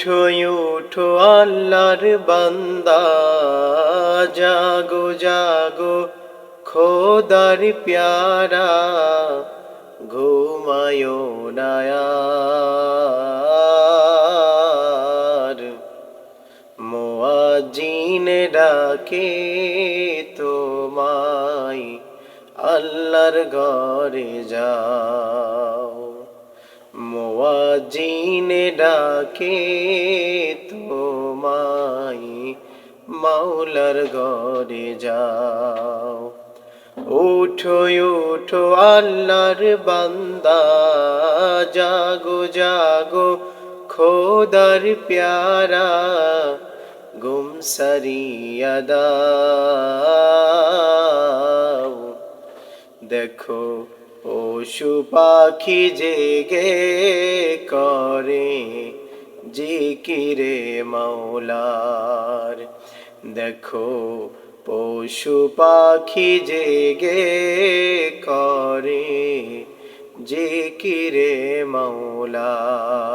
উঠো উঠো আল্লাহর বান্দা, জাগো জাগো, খোদার প্যারা, ঘুমায়ো নায়ার। মোয়াজিন ডাকে তোমায়, আল্লাহর ঘরে যাও মোয়াজিন ডাকে তোমায়, মাওলার ঘরে যাও। উঠো উঠো আল্লাহর বান্দা, জাগো জাগো, খোদার প্যারা, গুম সারিয়া দাও। দেখো পশু পাখি জেগে করে জিকিরে মৌলার দেখো পশু পাখি জেগে করে জিকিরে মাওলার।